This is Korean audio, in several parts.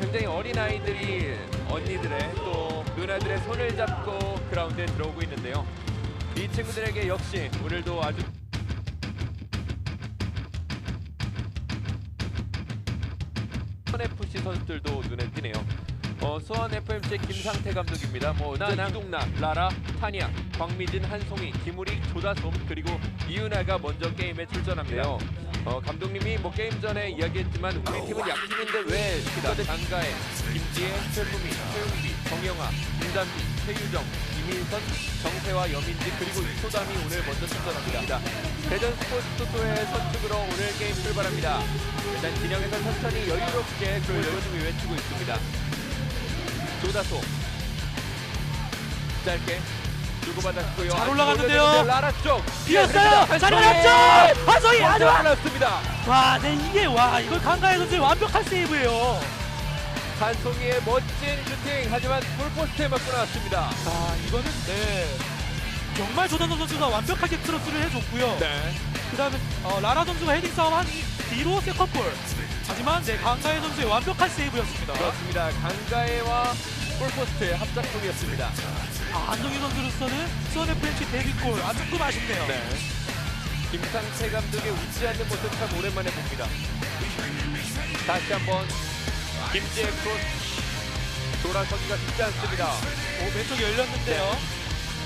굉장히 어린 아이들이 언니들의 또 누나들의 손을 잡고 그라운드에 들어오고 있는데요. 이 친구들에게 역시 오늘도 아주 FC 선수들도 눈에 띄네요. 어, 수원 FMC 김상태 감독입니다. 뭐 나나, 이동나, 라라, 타니아, 광미진, 한송이, 김우리, 조다솜 그리고 이윤아가 먼저 게임에 출전합니다. 어, 감독님이 뭐 게임 전에 이야기했지만 우리 팀은 약팀인데 왜 스쿼드 장가에 김지혜, 최수미, 최용기, 정영아, 김단비, 최유정, 이민선, 정세와 여민지 그리고 이소담이 오늘 먼저 출전합니다. 대전 스포츠 토토의 선축으로 오늘 게임 출발합니다. 일단 진영에서 천천히 여유롭게 그 열심히 외치고 있습니다. 조다소 짧게 주고받았고요. 잘 올라갔는데요. 라라 쪽 비었어요. 잘 올랐죠. 한송이 아주 와. 올랐습니다. 와, 네 이게 와 이걸 강가의 선수의 완벽한 세이브예요. 한송이의 멋진 슈팅 하지만 골포스트에 맞고 나왔습니다. 아 이거는 네 정말 조단호 선수가 완벽하게 크로스를 해줬고요. 네. 그다음에 어, 라라 선수가 헤딩 싸움 한 뒤로 세컨볼. 하지만 네 강가의 선수의 완벽한 세이브였습니다. 그렇습니다. 강가해와 골포스트의 합작골이었습니다. 아, 안동희 선수로서는 수원 FMC 데뷔골 아 조금 아쉽네요. 네. 김상태 감독의 웃지 않는 모습 참 오랜만에 봅니다. 다시 한번 김지의 크로스 돌아서기가 쉽지 않습니다. 오 왼쪽이 열렸는데요.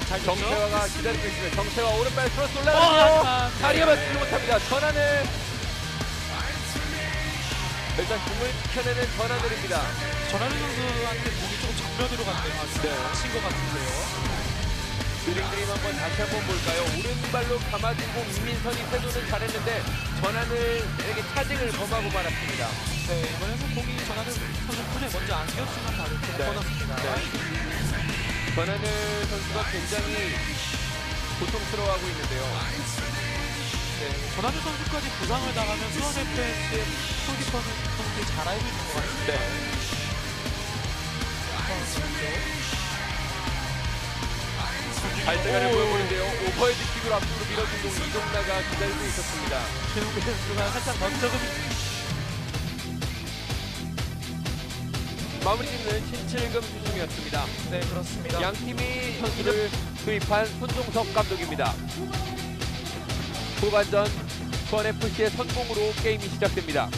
잘 줬죠? 정태화가 기다리고 있습니다. 정태화 오른발 크로스 어, 올라가요. 네. 맞추지 못합니다. 전환을 일단 공을 켜내는 전환을입니다. 전하는 선수한테 공이 조금 정면으로 갔네요. 아, 네. 다친 것 같은데요. 드림 드림 한번 다시 한번 볼까요? 오른발로 감아주고 임민선이 세도는 잘했는데 전환을에게 차징을 범하고 말았습니다. 네, 이번에는 공이 전하는 선수 손에 먼저 안겼지만 다른 쪽으로 네. 뻗었습니다. 네. 전환을 선수가 굉장히 고통스러워하고 있는데요. 네, 전하는 선수까지 부상을 당하면 수원 FMC의 골키퍼는 선수들이 잘 알고 있는 것 같습니다. 네. 발대가를 오. 보여보는데요. 오버헤드 킥으로 앞으로 밀어준 공 이동나가 기다리고 있었습니다. 최용배 선수가 살짝 먼저금 마무리 짓는 신칠금 주중이었습니다. 네 그렇습니다. 양 팀이 선수를 투입한 손종석 감독입니다. 후반전 수원 FC의 선공으로 게임이 시작됩니다.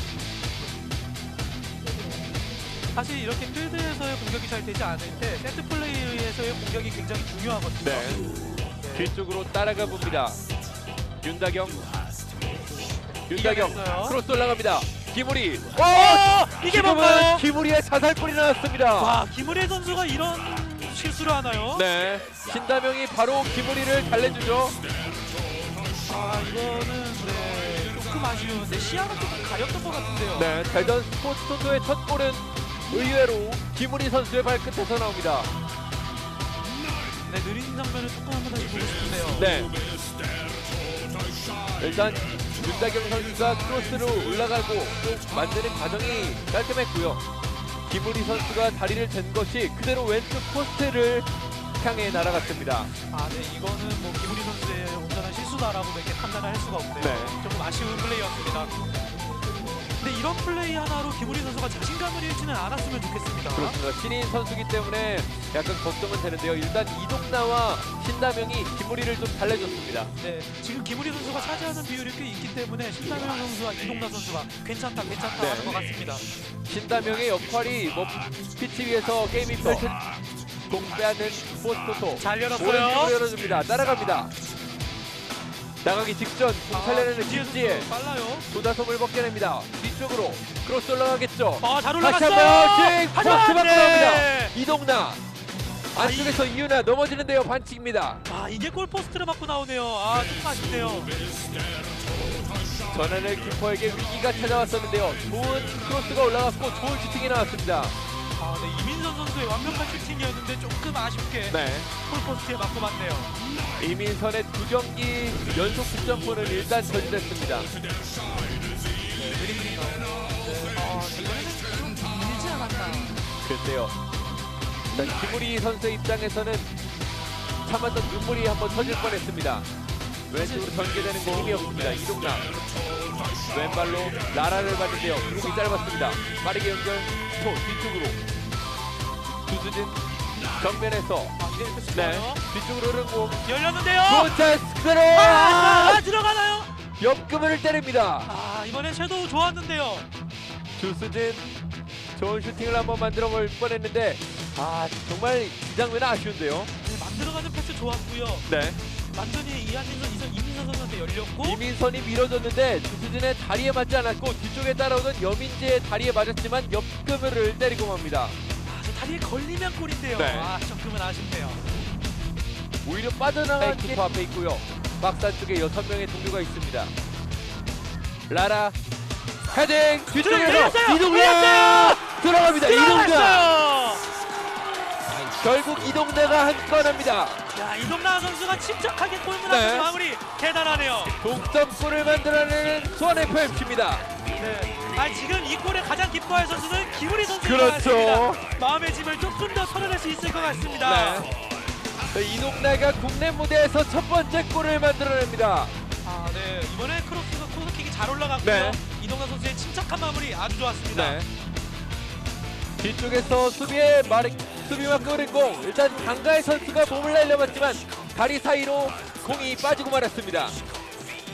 사실 이렇게 필드에서의 공격이 잘 되지 않을 때 세트 플레이에서의 공격이 굉장히 중요하거든요. 네. 뒤쪽으로 따라가 봅니다. 윤다경. 윤다경 이겨냈어요. 크로스 올라갑니다. 김우리. 어, 이게 지금은 뭔가요? 김우리의 자살골이 나왔습니다. 와 김우리 선수가 이런 실수를 하나요? 네. 신다명이 바로 김우리를 달래주죠. 아 이거는 네 조금 아쉬운데 시야가 조금 가렸던 것 같은데요. 네. 대전 스포츠 토토의 첫 골은 의외로 김우리 선수의 발끝에서 나옵니다. 네, 느린 장면을 조금 한번 다시 보고 싶은데요. 네. 일단 윤다경 선수가 크로스로 올라가고 또 만드는 과정이 깔끔했고요. 김우리 선수가 다리를 댄 것이 그대로 왼쪽 포스트를 향해 날아갔습니다. 아, 네, 이거는 뭐 김우리 선수의 온전한 실수다라고 이렇게 판단을 할 수가 없네요. 네. 조금 아쉬운 플레이였습니다. 이런 플레이 하나로 김우리 선수가 자신감을 잃지는 않았으면 좋겠습니다. 그렇습니다. 신인 선수기 때문에 약간 걱정은 되는데요. 일단 이동나와 신다명이 김우리를 좀 달래줬습니다. 네, 지금 김우리 선수가 차지하는 비율이 꽤 있기 때문에 신다명 선수와 이동나 선수가 괜찮다, 괜찮다 네. 하는 것 같습니다. 신다명의 역할이 뭐 피치 위에서 게임이 펼쳐 공 빼앗는 스포츠토토 잘 열었어요. 열어줍니다. 따라갑니다. 나가기 직전 공 살려내는 김지혜 선수 빨라요. 조다솜을 벗겨냅니다. 뒤쪽으로 크로스 올라가겠죠. 아, 잘 다시 올라갔어요. 한번 킥 포스트 하지만 받고 네. 나옵니다. 이동나 안쪽에서 이윤아 넘어지는데요. 반칙입니다. 아, 이게 골 포스트를 맞고 나오네요. 아, 조금 아쉽네요. 전환을 키퍼에게 위기가 찾아왔었는데요. 좋은 크로스가 올라갔고 좋은 슈팅이 나왔습니다. 아, 네, 이민선 선수의 완벽한 슈팅이었는데 조금 아쉽게 네. 골 포스트에 맞고 맞네요. 이민선의 두 경기 연속 득점포는 일단 저지됐습니다. 느리느리 나오네요. 아, 이번에는 좀 밀지 않았나. 글쎄요. 일단 김우리 선수의 입장에서는 참았던 눈물이 한번 터질 뻔했습니다. 왼쪽으로 전개되는 거 힘이 없습니다. 이동남 왼발로 라라를 받는데요. 구름이 짧았습니다. 빠르게 연결 또 뒤쪽으로 주수진 정면에서 아, 네 좋아요. 뒤쪽으로 공 열렸는데요. 좋찬스 그대로 아, 들어가나요? 옆금을 때립니다. 아, 이번에 섀도우 좋았는데요. 주수진 좋은 슈팅을 한번 만들어 볼 뻔했는데 아 정말 이 장면은 아쉬운데요. 네, 만들어가는 패스 좋았고요. 네. 완전히 이한진선, 이선 이민선 선수한테 열렸고 이민선이 밀어줬는데 주수진의 다리에 맞지 않았고 뒤쪽에 따라오던 여민재의 다리에 맞았지만 옆금을 때리고 맙니다. 아, 저 다리에 걸리면 골인데요. 네. 아, 조금은 아쉽네요. 오히려 빠져나간 키퍼 앞에 있고요. 박스 안쪽에 여섯 명의 동료가 있습니다. 라라 헤딩 뒤쪽에서 들렸어요! 이동래 들어갑니다. 들어갔어요. 결국 이동래가 한 건 합니다. 야, 이동나 선수가 침착하게 골문 네. 앞에서 마무리 대단하네요. 동점골을 만들어내는 수원 FMC입니다. 네. 아, 지금 이 골에 가장 기뻐할 선수는 김우리 선수인 것 그렇죠. 같습니다. 마음의 짐을 조금 더 털어낼 수 있을 것 같습니다. 네. 이동래가 국내 무대에서 첫 번째 골을 만들어냅니다. 아, 네. 이번에 크로스가 코너킥이 잘 올라갔고요. 네. 이동나 선수의 침착한 마무리 아주 좋았습니다. 네. 뒤쪽에서 수비에 마리, 수비만 공. 일단 강가의 선수가 몸을 날려봤지만 다리 사이로 공이 빠지고 말았습니다.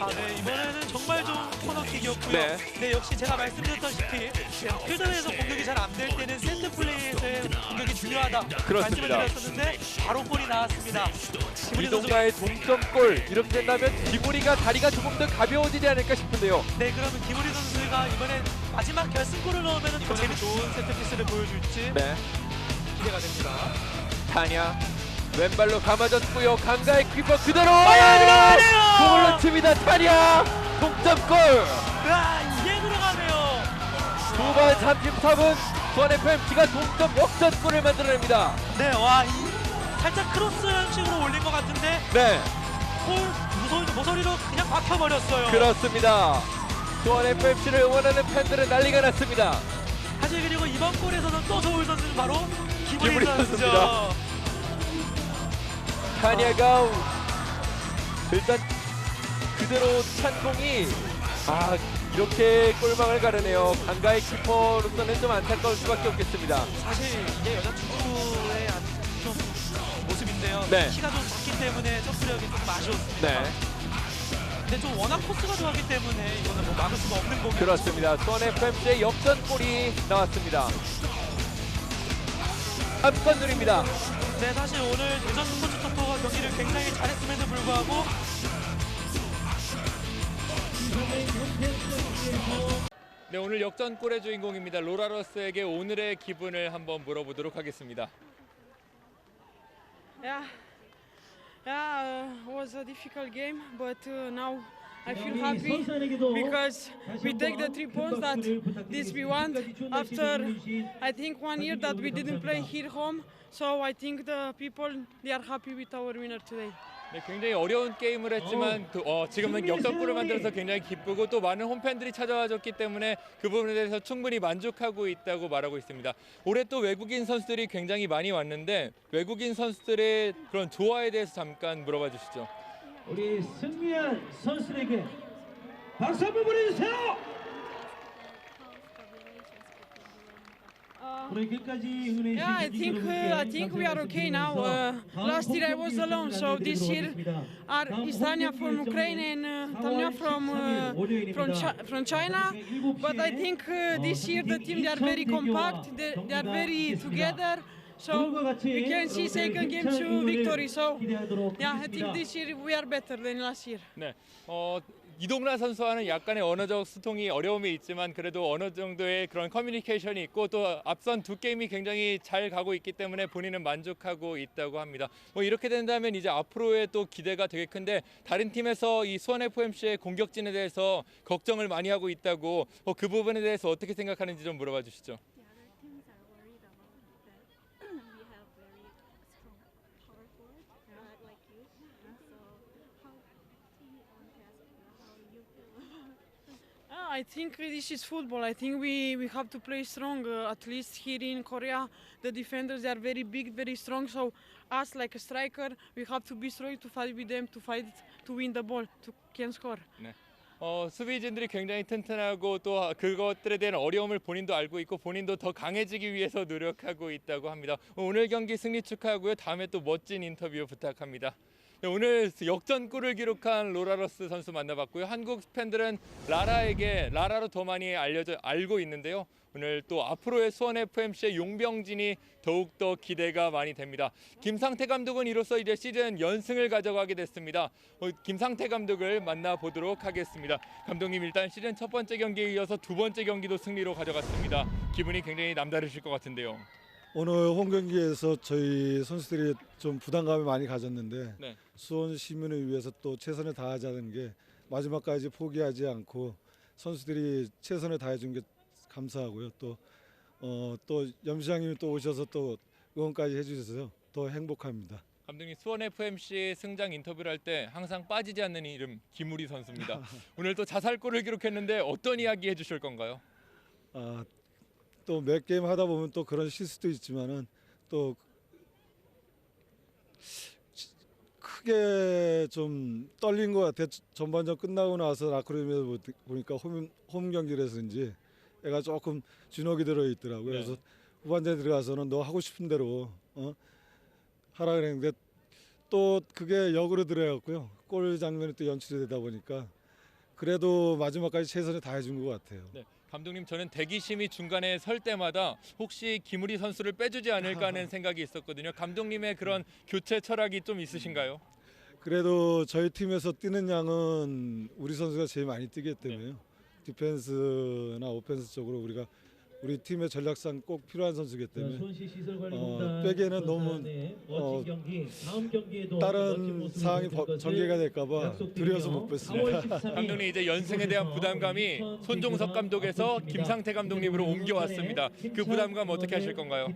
아, 네. 이번에는 정말 좋은 코너킥이었고요. 네. 네. 역시 제가 말씀드렸다시피 필드에서 공격이 잘 안 될 때는 세트 플레이에서의 공격이 중요하다. 그렇습니다. 말씀을 드렸었는데 바로 골이 나왔습니다. 이동가의 동점골 이렇게 된다면 기부리가 다리가 조금 더 가벼워지지 않을까 싶은데요. 네, 그러면 김우리 선수가 이번에 마지막 결승골을 넣으면 더 재미 좋은 세트 피스를 보여줄지 네. 기대가 됩니다. 타냐 왼발로 감아줬고요. 강가의 키퍼 그대로 아, 들어가네요! 공을 놓칩니다. 타냐 동점골. 아, 이게 들어가네요. 후반 33분 수원 FMC가 동점 역전골을 만들어냅니다. 네, 와, 이 살짝 크로스 형식으로 올린 것 같은데 네. 골 모서리, 모서리로 그냥 박혀버렸어요. 그렇습니다. 수원 FMC를 응원하는 팬들은 난리가 났습니다. 사실 그리고 이번 골에서는 또 좋은 선수는 바로 김우리. 선수입니다. 타냐가 일단 그대로 찬 공이 아 이렇게 골망을 가르네요. 강가의 키퍼로서는 좀 안타까울 수밖에 없겠습니다. 사실 이게 여자 축구의 아주 좀 모습인데요. 네. 키가 좀 작기 때문에 점프력이 조금 아쉬웠습니다. 네, 근데 좀 워낙 코스가 좋았기 때문에 이거는 뭐 막을 수가 없는 공이었죠. 그렇습니다. 수원 FMC의 역전골이 나왔습니다. 한건 누립니다. 네, 사실 오늘 대전 스포츠 토토가 경기를 굉장히 잘했음에도 불구하고 네, 오늘 역전골의 주인공입니다. 로라러스에게 오늘의 기분을 한번 물어보도록 하겠습니다. Yeah, yeah, uh, was a difficult game, but uh, now I feel happy because we take the three points that this we want after I think one year that we didn't play here home. So I think the people they are happy with our winner today. 네, 굉장히 어려운 게임을 했지만 그, 어, 지금은 역전골을 만들어서 굉장히 기쁘고 또 많은 홈팬들이 찾아와줬기 때문에 그 부분에 대해서 충분히 만족하고 있다고 말하고 있습니다. 올해 또 외국인 선수들이 굉장히 많이 왔는데 외국인 선수들의 그런 조화에 대해서 잠깐 물어봐 주시죠. 우리 승리한 선수에게 박수 한번 보내주세요. Uh, 오늘 끝까지 응원해 주신 yeah, I think uh, I think we are okay now. Uh, last year I was alone, so this year are Istania from Ukraine and uh, Tamia from uh, from Chi- from China. But I think uh, this year the team they are very compact. They, they are very together. So we can see second game to victory. So yeah, I think this year we are better than last year. 네, 어, 이동라 선수와는 약간의 언어적 소통이 어려움이 있지만 그래도 어느 정도의 그런 커뮤니케이션이 있고 또 앞선 두 게임이 굉장히 잘 가고 있기 때문에 본인은 만족하고 있다고 합니다. 뭐 이렇게 된다면 이제 앞으로의 또 기대가 되게 큰데 다른 팀에서 이 수원 FMC의 공격진에 대해서 걱정을 많이 하고 있다고 어, 그 부분에 대해서 어떻게 생각하는지 좀 물어봐 주시죠. The other teams are worried about that we have very strong power forward uh, like you. So how team on task, how you feel about Ah, I think this is football. I think we, we have to play strong. Uh, at least here in Korea, the defenders they are very big, very strong. So us like a striker, we have to be strong to fight with them, to fight to win the ball, to can score. 어, 수비진들이 굉장히 튼튼하고 또 그것들에 대한 어려움을 본인도 알고 있고 본인도 더 강해지기 위해서 노력하고 있다고 합니다. 오늘 경기 승리 축하하고요. 다음에 또 멋진 인터뷰 부탁합니다. 네, 오늘 역전골을 기록한 로라러스 선수 만나봤고요. 한국 팬들은 라라에게 라라로 더 많이 알려져 알고 있는데요. 오늘 또 앞으로의 수원 FMC의 용병진이 더욱 더 기대가 많이 됩니다. 김상태 감독은 이로써 이제 시즌 연승을 가져가게 됐습니다. 어, 김상태 감독을 만나보도록 하겠습니다. 감독님 일단 시즌 첫 번째 경기에 이어서 두 번째 경기도 승리로 가져갔습니다. 기분이 굉장히 남다르실 것 같은데요. 오늘 홈 경기에서 저희 선수들이 좀 부담감을 많이 가졌는데 네. 수원 시민을 위해서 또 최선을 다하자는 게 마지막까지 포기하지 않고 선수들이 최선을 다해준 게 감사하고요. 또 어, 또 염시장님이 또 오셔서 또 응원까지 해주셔서 더 행복합니다. 감독님 수원 FMC 승장 인터뷰를 할 때 항상 빠지지 않는 이름 김우리 선수입니다. 오늘 또 자살골을 기록했는데 어떤 이야기 해주실 건가요? 아, 또 몇 게임 하다 보면 또 그런 실수도 있지만은 또 시- 크게 좀 떨린 것 같아. 전반전 끝나고 나서 라크룸에서 보니까 홈, 홈 경기라서인지 애가 조금 주눅이 들어 있더라고요. 네. 그래서 후반전에 들어가서는 너 하고 싶은 대로 어? 하라 그랬는데 또 그게 역으로 들어갔고요. 골 장면이 또 연출이 되다 보니까 그래도 마지막까지 최선을 다해준 것 같아요. 네, 감독님 저는 대기심이 중간에 설 때마다 혹시 김우리 선수를 빼주지 않을까 하는 생각이 있었거든요. 감독님의 그런 교체 철학이 좀 있으신가요? 그래도 저희 팀에서 뛰는 양은 우리 선수가 제일 많이 뛰기 때문에요. 디펜스나 오펜스 쪽으로 우리가 우리 팀의 전략상 꼭 필요한 선수기 때문에 어, 빼기에는 너무, 어, 다른 사항이 전개가 될까봐 두려워서 못 4월 뺐습니다. 13일 감독님 이제 연승에 대한 부담감이 손종석 감독에서 김상태 감독님으로 옮겨왔습니다. 그 부담감 어떻게 하실 건가요?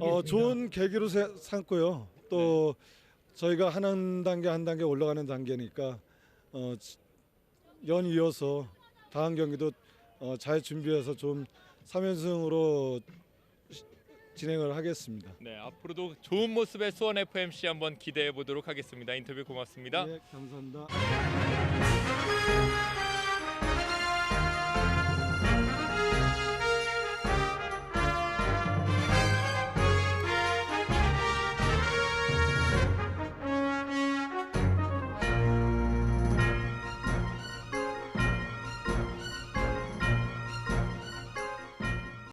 어, 좋은 계기로 세- 삼고요. 또 저희가 한 단계 한 단계 올라가는 단계니까 어, 연 이어서 다음 경기도 어, 잘 준비해서 좀 3연승으로 진행을 하겠습니다. 네, 앞으로도 좋은 모습의 수원 FMC 한번 기대해 보도록 하겠습니다. 인터뷰 고맙습니다. 네, 감사합니다.